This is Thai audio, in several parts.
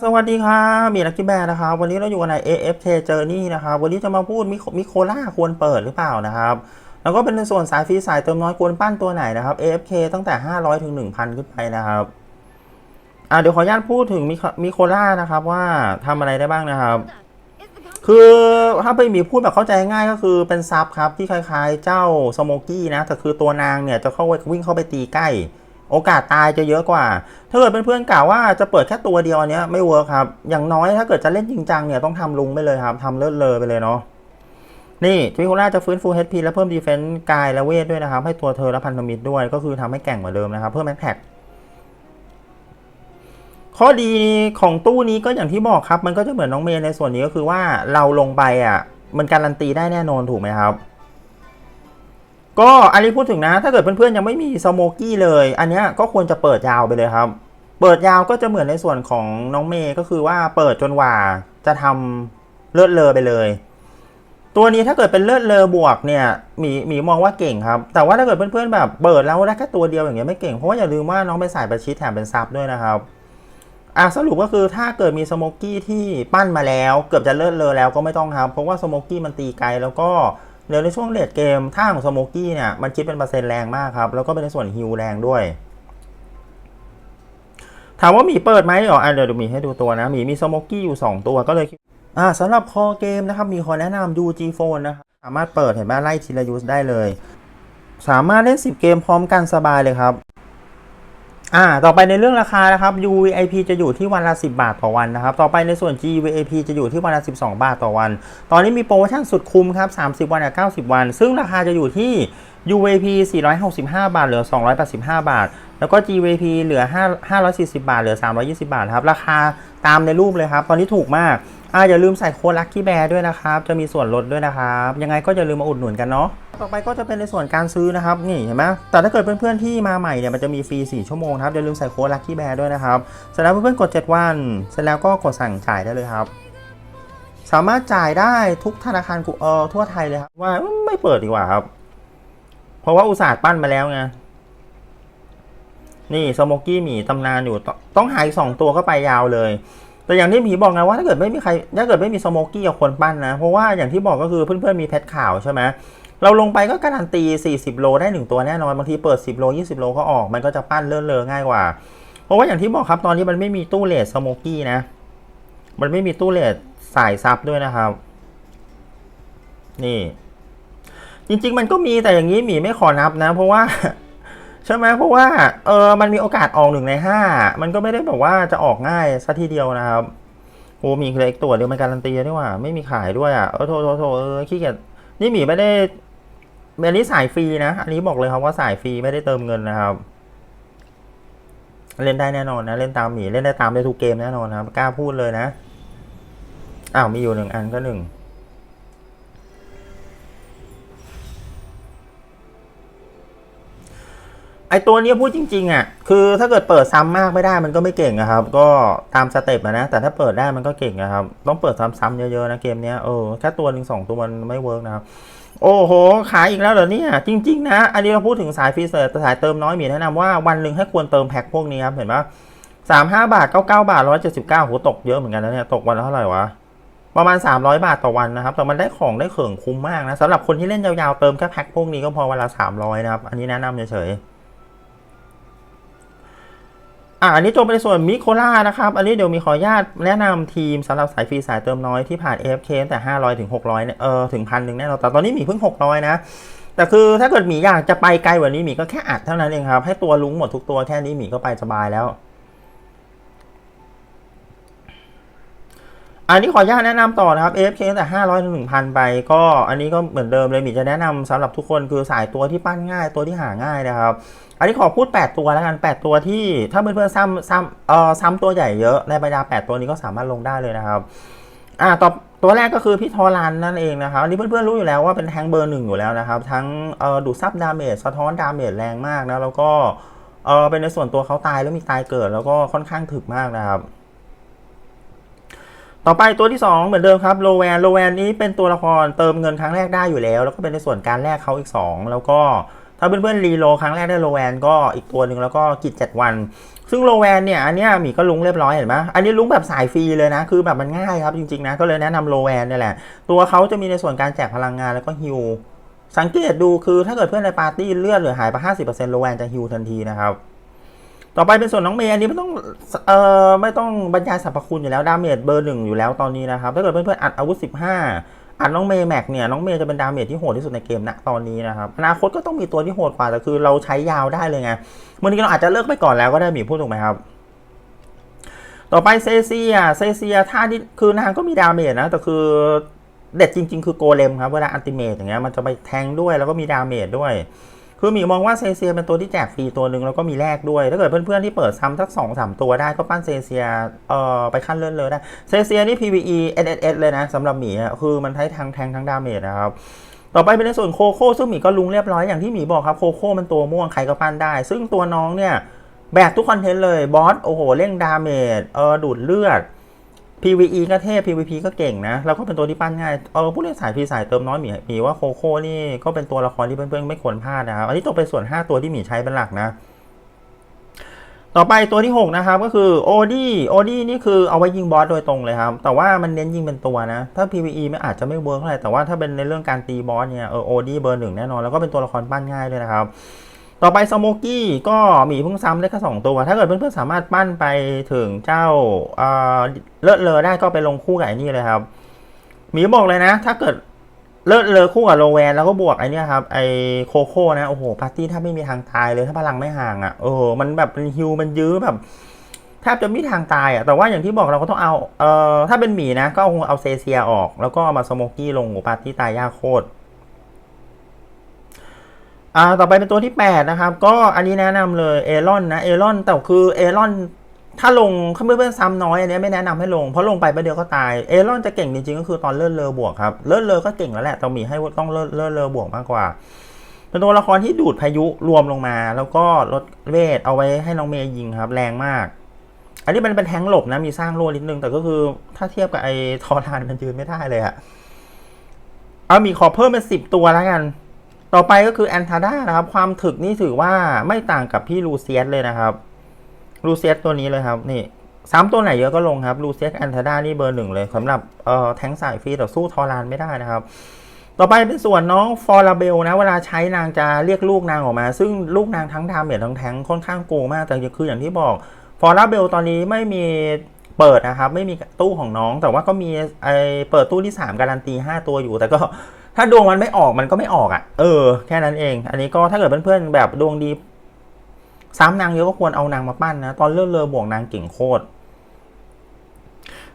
สวัสดีครับมีลักกี้แบร์นะครับ วันนี้เราอยู่กันใน AFK Journey นะครับ วันนี้จะมาพูดมิโคมิโคล่าควรเปิดหรือเปล่านะครับ แล้วก็เป็นในส่วนสายฟรีสายเติมน้อยควรปั้นตัวไหนนะครับ AFK ตั้งแต่ 500 ถึง 1,000 ขึ้นไปนะครับอ่าเดี๋ยวขออนุญาตพูดถึงมิโคมิโคล่านะครับว่าทำอะไรได้บ้างนะครับ คือถ้าไปมีพูดแบบเข้าใจง่ายก็คือเป็นซับครับที่คล้ายๆ เจ้าสโมกี้นะแต่คือตัวนางเนี่ยจะเข้าไปวิ่งเข้าไปตีใกล้ โอกาสตายจะเยอะกว่า ถ้าเกิดเป็นเพื่อนกล่าวว่าจะเปิดแค่ตัวเดียวนเนี้ยไม่เวิร์คครับ อย่างน้อยถ้าเกิดจะเล่นจริงจังเนี่ยต้องทำลุงไปเลยครับทำเลิศเลอไปเลยเนาะ นี่จิโคล่าจะฟื้นฟู HP และเพิ่มดีเฟนซ์กายและเวทด้วยนะครับ ให้ตัวเธอและพันธมิตรด้วย ก็คือทำให้แก่งกว่าเดิมนะครับ เพิ่มแม็กแท็กข้อดีของตู้นี้ก็อย่างที่บอกครับ มันก็จะเหมือนน้องเมย์ในส่วนนี้ก็คือว่าเราลงไปอะ มันการันตีได้แน่นอนถูกไหมครับ ก็อันนี้พูดถึงนะ ถ้าเกิดเพื่อนๆยังไม่มีสโมกี้เลย อันนี้ก็ควรจะเปิดยาวไปเลยครับ เปิดยาวก็จะเหมือนในส่วนของน้องเมย์ก็คือว่าเปิดจนว่าจะทำเลือดเลอไปเลย ตัวนี้ถ้าเกิดเป็นเลือดเลอบวกเนี่ยหมีหมีมองว่าเก่งครับ แต่ว่าถ้าเกิดเพื่อนๆแบบเปิดแล้วได้แค่ตัวเดียวอย่างเงี้ยไม่เก่งเพราะว่าอย่าลืมว่าน้องเป็นสายประชิดแถมเป็นซับด้วยนะครับอะสรุปก็คือถ้าเกิดมีสโมกี้ที่ปั้นมาแล้ว เกือบจะเลิศเลอแล้วก็ไม่ต้องครับ เพราะว่าสโมกี้มันตีไกลแล้วก็ เหลือในช่วงเลดเกมท่าของสโมกี้เนี่ยมันคิดเป็นเปอร์เซ็นต์แรงมากครับ แล้วก็เป็นในส่วนฮิวแรงด้วย ถามว่ามีเปิดไหมอ๋อเดี๋ยวดูหมีให้ดูตัวนะหมีมีสโมกี้อยู่ 2 ตัวก็เลยคิดอ่าสำหรับคอเกมนะครับ มีขอแนะนำดู G Phone นะครับสามารถเปิดเห็นไหมไล่ทีละยูสได้เลย สามารถเล่น 10 เกมพร้อมกันสบายเลยครับ อ่า ต่อไปในเรื่องราคานะครับ UVIP จะอยู่ที่วันละ 10 บาทต่อวันนะครับ ต่อไปในส่วน GVIP จะอยู่ที่วันละ 12 บาทต่อวัน ตอนนี้มีโปรโมชั่นสุดคุ้มครับ 30 วันกับ90 วัน ซึ่งราคาจะอยู่ที่ UVP 465 บาท เหลือ 285 บาท แล้วก็ GVP เหลือ 5 540 บาท เหลือ 320 บาทครับ ราคาตามในรูปเลยครับ ตอนนี้ถูกมาก อ่าอย่าลืมใส่โค้ดลัคกี้แบร์ด้วยนะครับ จะมีส่วนลดด้วยนะครับ ยังไงก็อย่าลืมมาอุดหนุนกันเนาะ ต่อไปก็จะเป็นในส่วนการซื้อนะครับ นี่เห็นไหมแต่ถ้าเกิดเพื่อนๆที่มาใหม่เนี่ยมันจะมีฟรี 4 ชั่วโมงครับ อย่าลืมใส่โค้ดลัคกี้แบร์ด้วยนะครับ เสร็จแล้วเพื่อนๆกด 7 วัน เสร็จแล้วก็กดสั่งจ่ายได้เลยครับ สามารถจ่ายได้ทุกธนาคารกูเออทั่วไทยเลยครับ ว่าไม่เปิดดีกว่าครับ เพราะว่าอุตส่าห์ปั้นมาแล้วไง นี่สโมกี้หมีตำนานอยู่ ต้องหาอีกสองตัวก็ไปยาวเลย แต่อย่างที่ผีบอกไงว่าถ้าเกิดไม่มีใครถ้าเกิดไม่มีสโมกี้กับคนปั้นนะ เพราะว่าอย่างที่บอกก็คือเพื่อนๆมีเพชรขาวใช่ไหมเราลงไปก็การันตี 40 โลได้ 1 ตัวแน่นอน บางทีเปิด 10 โล 20 โลก็ออก มันก็จะปั้นเลื่อนเลอง่ายกว่า เพราะว่าอย่างที่บอกครับตอนนี้มันไม่มีตู้เลสสโมกี้นะ มันไม่มีตู้เลสสายซับด้วยนะครับ นี่ จริง ๆ มันก็มีแต่อย่างนี้หมีไม่ขอนับนะ เพราะว่า ใช่ไหมเพราะว่าเออมันมีโอกาสออกหนึ่งในห้ามันก็ไม่ได้แบบว่าจะออกง่ายซะทีเดียวนะครับโอ้มีเลืออีกตัวเดียวมันการันตีนี่หว่าไม่มีขายด้วยอะเออโทโทโทเออขี้เกียจนี่หมีไม่ได้อันนี้สายฟรีนะ อันนี้บอกเลยครับว่าสายฟรีไม่ได้เติมเงินนะครับ เล่นได้แน่นอนนะ เล่นตามหมีเล่นได้ตามได้ทุกเกมแน่นอนครับกล้าพูดเลยนะอ้าวมีอยู่หนึ่งอันก็หนึ่ง ไอตัวนี้พูดจริง ๆ อะ คือถ้าเกิดเปิดซ้ำมากไม่ได้มันก็ไม่เก่งอะครับ ก็ตามสเต็ปอะนะ แต่ถ้าเปิดได้มันก็เก่งนะครับ ต้องเปิดซ้ำๆเยอะ ๆ นะเกมเนี้ยเออแค่ตัวหนึ่งสองตัวมันไม่เวิร์กนะครับโอ้โห ขายอีกแล้วเหรอเนี่ย จริง ๆ นะ อันนี้เราพูดถึงสายฟรีเซอร์สายเติมน้อยมีแนะนำว่าวันหนึ่งให้ควรเติมแพ็คพวกนี้ครับ เห็นปะสามห้าบาทเก้าเก้าบาทร้อยเจ็ดสิบเก้าโหตกเยอะเหมือนกันนะเนี่ย ตกวันละเท่าไหร่วะ ประมาณ 300 บาทต่อวันนะครับ แต่มันได้ของได้เขิงคุ้มมากนะสำหรับคนที่เล่นยาวๆ เติมแค่แพ็คพวกนี้ก็พอวันละ300 นะครับ อันนี้แนะนำเฉยๆ อะอันนี้จบไปในส่วนมิโคล่านะครับ อันนี้เดี๋ยวมีขออนุญาตแนะนำทีมสำหรับสายฟรีสายเติมน้อยที่ผ่าน AFK ตั้งแต่ 500 ถึง 600เนี่ยเออถึงพันหนึ่งแน่นอนแต่ตอนนี้หมีเพิ่ง 600 นะ แต่คือถ้าเกิดหมีอยากจะไปไกลกว่านี้หมีก็แค่อัดเท่านั้นเองครับ ให้ตัวลุงหมดทุกตัวแค่นี้หมีก็ไปสบายแล้ว อันนี้ขออนุญาตแนะนำต่อนะครับ AFK ตั้งแต่ 500ถึง1,000 ไป ก็อันนี้ก็เหมือนเดิมเลยมีจะแนะนำสำหรับทุกคนคือสายตัวที่ปั้นง่ายตัวที่หาง่ายนะครับ อันนี้ขอพูด 8 ตัวแล้วกัน 8 ตัวที่ถ้าเพื่อนๆซ้ำซ้ำเอ่อซ้ำตัวใหญ่เยอะในบรรดา 8 ตัวนี้ก็สามารถลงได้เลยนะครับอ่าต่อตัวแรกก็คือพี่ทอรันนั่นเองนะครับอันนี้เพื่อนๆรู้อยู่แล้วว่าเป็นแทงเบอร์หนึ่งอยู่แล้วนะครับ ทั้งเอ่อดูดซับดาเมจสะท้อนดาเมจแรงมากนะแล้วก็เออเป็นในส่วนตัวเขาตายแล้วมีตายเกิด แล้วก็ค่อนข้างถึกมากนะครับ ต่อไปตัวที่ 2 เหมือนเดิมครับโลแวนโลแวนนี้เป็นตัวละครเติมเงินครั้งแรกได้อยู่แล้ว แล้วก็เป็นในส่วนการแลกเขาอีก 2 แล้วก็ถ้าเพื่อนๆรีโลครั้งแรกได้โลแวนก็อีกตัวหนึ่งแล้วก็กิจ7วัน ซึ่งโลแวนเนี่ยอันนี้หมีก็ลุ้งเรียบร้อยเห็นไหมอันนี้ลุ้งแบบสายฟรีเลยนะ คือแบบมันง่ายครับจริงๆนะก็เลยแนะนำโลแวนเนี่ยแหละ ตัวเขาจะมีในส่วนการแจกพลังงานแล้วก็ฮิวสังเกตดูคือถ้าเกิดเพื่อนในปาร์ตี้เลือดหลือหายไป 50%โลแวนจะฮิวทันทีนะครับ ต่อไปเป็นส่วนน้องเมย์อันนี้ไม่ต้องเอ่อไม่ต้องบรรยายสรรพคุณอยู่แล้วดาเมจเบอร์หนึ่งอยู่แล้วตอนนี้นะครับถ้าเกิดเพื่อนๆอัดอาวุธ 15 อัดน้องเมย์แม็กเนี่ยน้องเมย์จะเป็นดาเมจที่โหดที่สุดในเกมณตอนนี้นะครับอนาคตก็ต้องมีตัวที่โหดกว่าแต่คือเราใช้ยาวได้เลยไงวันนี้เราอาจจะเลิกไปก่อนแล้วก็ได้หมีพูดถูกไหมครับต่อไปเซเซียเซเซียท่าที่คือนางก็มีดาเมจนะแต่คือเด็ดจริง ๆ คือโกเลมครับเวลาอัลติเมทอย่างเงี้ยมันจะไปแทงด้วยแล้วก็มีดาเมจด้วย คือหมีมองว่าเซเซียเป็นตัวที่แจกฟรีตัวหนึ่งแล้วก็มีแลกด้วย ถ้าเกิดเพื่อนๆที่เปิดซ้ำสักสองสามตัวได้ก็ปั้นเซเซียเอ่อไปขั้นเลื่อนเลยได้เซเซียนี่ PVE SSS เลยนะสำหรับหมีคือมันใช้ทั้งแทงทั้งดาเมจนะครับต่อไปเป็นในส่วนโคโค่ซึ่งหมีก็ลุงเรียบร้อยอย่างที่หมีบอกครับโคโค่มันตัวม่วงใครก็ปั้นได้ ซึ่งตัวน้องเนี่ยแบกทุกคอนเทนต์เลยบอสโอ้โหเร่งดาเมจเออดูดเลือด PVE ก็เทพ PVP ก็เก่งนะ แล้วก็เป็นตัวที่ปั้นง่าย เออผู้เล่นสายพีสายเติมน้อยหมีหมีว่าโคโค่นี่ก็เป็นตัวละครที่เพื่อนๆไม่ควรพลาดนะครับ อันนี้ตกไปส่วน 5 ตัวที่หมีใช้เป็นหลักนะ ต่อไปตัวที่ 6 นะครับ ก็คือโอดี้โอดี้นี่คือเอาไว้ยิงบอสโดยตรงเลยครับ แต่ว่ามันเน้นยิงเป็นตัวนะ ถ้า PVE ไม่อาจจะไม่เวิร์กเท่าไหร่แต่ว่าถ้าเป็นในเรื่องการตีบอสเนี่ยเออโอดี้เบอร์หนึ่งแน่นอน แล้วก็เป็นตัวละครปั้นง่ายด้วยนะครับ ต่อไปสโมกี้ก็หมีเพิ่งซ้ำได้แค่สองตัว ถ้าเกิดเพื่อนๆสามารถปั้นไปถึงเจ้าเลิศเลอได้ก็ไปลงคู่กับไอ้นี่เลยครับหมีบอกเลยนะ ถ้าเกิดเลิศเลอคู่กับโลแวนแล้วก็บวกไอ้นี่ครับไอ้โคโค่นะโอ้โหปาร์ตี้ถ้าไม่มีทางตายเลยถ้าพลังไม่ห่างอะเออมันแบบเป็นฮิวมันยื้อแบบแทบจะไม่มีทางตายอะแต่ว่าอย่างที่บอกเราก็ต้องเอาเอ่อถ้าเป็นหมีนะ ก็เอาเอาเซเซียออก แล้วก็เอามาสโมกี้ลงปาร์ตี้ตายยากโคตร อ่าต่อไปเป็นตัวที่ 8 นะครับ ก็อันนี้แนะนำเลยเอรอนนะเอรอนแต่คือเอรอนถ้าลงเพื่อนเพื่อนซ้ำน้อยอันนี้ไม่แนะนำให้ลงเพราะลงไปประเดียวก็ตายเอรอนจะเก่งจริงๆก็คือตอนเลื่อนเลอบวกครับเลื่อนเลอก็เก่งแล้วแหละแต่มีให้ต้องเลื่อนเลื่อนเลอบวกมากกว่าเป็นตัวละครที่ดูดพายุรวมลงมา แล้วก็ลดเวทเอาไว้ให้น้องเมย์ยิงครับ แรงมาก อันนี้มันเป็นแทงหลบนะมีสร้างโล่นิดนึงแต่ก็คือถ้าเทียบกับไอ้ทอรานมันยืนไม่ได้เลยอะเอามีขอเพิ่มเป็นสิบตัวแล้วกัน ต่อไปก็คือแอนทาด้านะครับ ความถึกนี่ถือว่าไม่ต่างกับพี่ลูเซียสเลยนะครับลูเซียสตัวนี้เลยครับนี่สามตัวไหนเยอะก็ลงครับลูเซียสแอนทาด้านี่เบอร์หนึ่งเลยสำหรับเอ่อแทงสายฟรีแต่สู้ทอรานไม่ได้นะครับต่อไปเป็นส่วนน้องฟอร์ลาเบลนะเวลาใช้นางจะเรียกลูกนางออกมา ซึ่งลูกนางทั้งดาเมจทั้งแทงค่อนข้างโกงมาก แต่คืออย่างที่บอกฟอร์ลาเบลตอนนี้ไม่มีเปิดนะครับ ไม่มีตู้ของน้อง แต่ว่าก็มีไอเปิดตู้ที่ 3 การันตี 5 ตัวอยู่ แต่ก็ ถ้าดวงมันไม่ออกมันก็ไม่ออกอะ่ะ เออ แค่นั้นเอง อันนี้ก็ถ้าเกิดเพื่อนๆแบบดวงดีซ้ำนางเยอะก็ควรเอานางมาปั้นนะ ตอนเลื่อนเลอบวกนางเก่งโคตร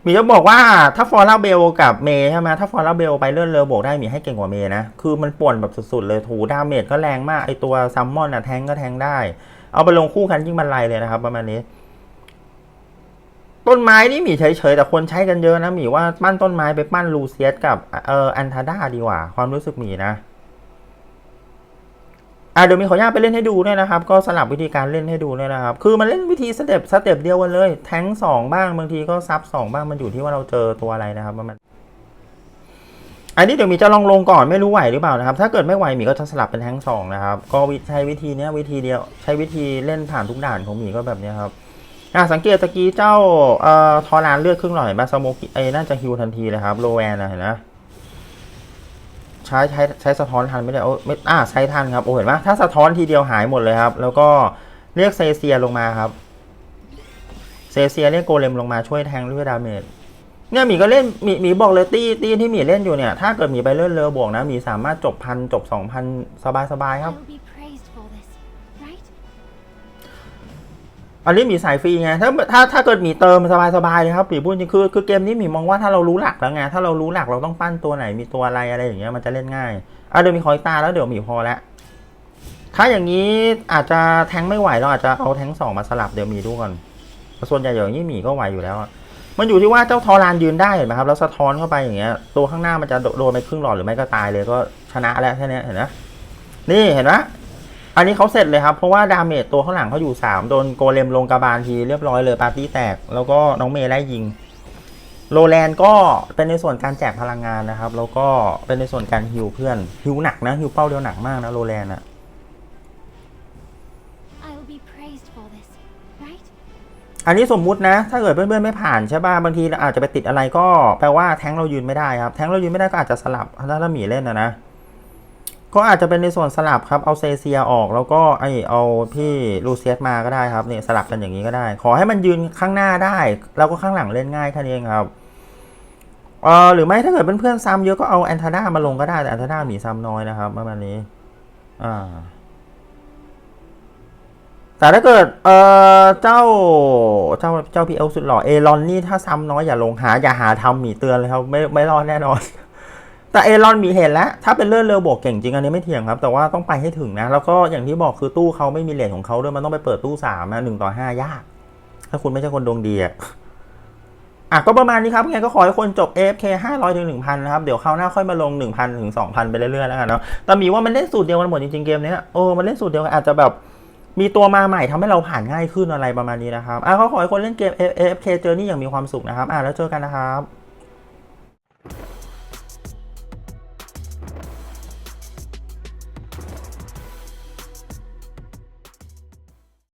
มีจะบอกว่าถ้าฟอร์ลาเบลกับเมย์ใช่ไหมถ้าฟอร์ลาเบลไปเลื่อนเลอบวกได้มีให้เก่งกว่าเมย์นะ คือมันป่วนแบบสุดๆเลยถูดาเมจก็แรงมากไอตัวซัมมอนอะแทงก็แทงได้ เอาไปลงคู่กันยิ่งบรรลัยเลยนะครับ ประมาณนี้ ต้นไม้นี่หมีเฉยๆแต่คนใช้กันเยอะนะหมีว่าปั้นต้นไม้ไปปั้นลูเซียสกับเอออันทาด้าดีกว่า ความรู้สึกหมีนะอะเดี๋ยวมีขออนุญาตไปเล่นให้ดูด้วยนะครับ ก็สลับวิธีการเล่นให้ดูด้วยนะครับ คือมันเล่นวิธีสเต็ปสเต็ปเดียวกันเลย แทงสองบ้างบางทีก็ซับสองบ้างมันอยู่ที่ว่าเราเจอตัวอะไรนะครับว่ามัน อันนี้เดี๋ยวมีจะลองลงก่อนไม่รู้ไหวหรือเปล่านะครับ ถ้าเกิดไม่ไหวหมีก็จะสลับเป็นแทงสองนะครับ ก็ใช้วิธีเนี้ยวิธีเดียว ใช้วิธีเล่นผ่านทุกด่านของหมีก็แบบเนี้ยครับ อะสังเกตตะกี้เจ้าเอ่อทอรานเลือดครึ่งหลอดเห็นไหมสโมกิไอ้น่าจะฮิวทันทีเลยครับ โลแวนนะเห็นนะใช้ใช้ใช้สะท้อนทันไม่ได้โอ้ไม่อ่าใช้ทันครับโอ้เห็นไหมถ้าสะท้อนทีเดียวหายหมดเลยครับ แล้วก็เรียกเซเซียลงมาครับ เซเซียเรียกโกเลมลงมาช่วยแทงด้วยดาเมจเนี่ยหมีก็เล่นหมีหมีบอกเลยตีตีที่หมีเล่นอยู่เนี่ย ถ้าเกิดหมีไปเล่นเรือบวกนะหมีสามารถจบพันจบสองพันสบายสบายครับ อันนี้หมีสายฟรีไงถ้าถ้าถ้าเกิดหมีเติมสบายๆเลยครับหมีพูดจริงคือคือเกมนี้หมีมองว่าถ้าเรารู้หลักแล้วไงถ้าเรารู้หลักเราต้องปั้นตัวไหนมีตัวอะไรอะไรอย่างเงี้ยมันจะเล่นง่ายอะเดี๋ยวมีคอยตาแล้วเดี๋ยวหมีพอแล้วถ้าอย่างนี้อาจจะแทงไม่ไหวเราอาจจะเอาแทงสองมาสลับเดี๋ยวหมีดูก่อนส่วนใหญ่อย่างนี้หมีก็ไหวอยู่แล้วมันอยู่ที่ว่าเจ้าทอรานยืนได้เห็นไหมครับแล้วสะท้อนเข้าไปอย่างเงี้ยตัวข้างหน้ามันจะโดนไปครึ่งหลอดหรือไม่ก็ตายเลยก็ชนะแล้วแค่นี้เห็นไหมนี่เห็นไหม อันนี้เขาเสร็จเลยครับ เพราะว่าดาเมจตัวข้างหลังเขาอยู่ 3 โดนโกเลมลงกระบาลทีเรียบร้อยเลยปาร์ตี้แตก แล้วก็น้องเมย์ไล่ยิง โรแลนด์ก็เป็นในส่วนการแจกพลังงานนะครับ แล้วก็เป็นในส่วนการฮิวเพื่อนฮิวหนักนะฮิวเป้าเดียวหนักมากนะโรแลนด์อะ I will be praised for this, right? อันนี้สมมุตินะ ถ้าเกิดเพื่อนๆไม่ผ่านใช่ป่ะบางทีอาจจะไปติดอะไรก็แปลว่าแท้งเรายืนไม่ได้ครับ แท้งเรายืนไม่ได้ก็อาจจะสลับถ้าถ้าหมีเล่นนะนะ ก็อาจจะเป็นในส่วนสลับครับ เอาเซเซียออกแล้วก็ไอเอาพี่ลูเซียสมาก็ได้ครับเนี่ยสลับกันอย่างนี้ก็ได้ ขอให้มันยืนข้างหน้าได้ แล้วก็ข้างหลังเล่นง่ายแค่นี้เองครับเออหรือไม่ถ้าเกิดเป็นเพื่อนซ้ำเยอะก็เอาแอนทาด้ามาลงก็ได้แต่แอนทาด้ามีซ้ำน้อยนะครับประมาณนี้ อ่า แต่ถ้าเกิดเออเจ้าเจ้าเจ้าพีเอลสุดหล่อเอรอนนี่ถ้าซ้ำน้อยอย่าลงหาอย่าหาทำหมีเตือนเลยครับไม่ไม่รอดแน่นอน แต่เอรอนมีเห็นแล้ว ถ้าเป็นเลื่อนเร็วบวกเก่งจริงอันนี้ไม่เถียงครับ แต่ว่าต้องไปให้ถึงนะ แล้วก็อย่างที่บอกคือตู้เขาไม่มีเลทของเขาด้วยมันต้องไปเปิดตู้สามนะหนึ่งต่อห้ายาก ถ้าคุณไม่ใช่คนดวงดีอะอะก็ประมาณนี้ครับไงก็ขอให้คนจบ AFK 500ถึง1,000 นะครับ เดี๋ยวคราวหน้าค่อยมาลง 1,000ถึง2,000 ไปเรื่อยๆแล้วกันเนาะแต่มีว่ามันเล่นสูตรเดียวกันหมดจริงๆเกมนี้โอ้มันเล่นสูตรเดียวกันอาจจะแบบมีตัวมาใหม่ทำให้เราผ่านง่ายขึ้นอะไรประมาณนี้นะครับอะก็ขอให้คนเล่นเกม AFK เจอนี่อย่างมีความสุขนะครับอะแล้วเจอกันนะครับ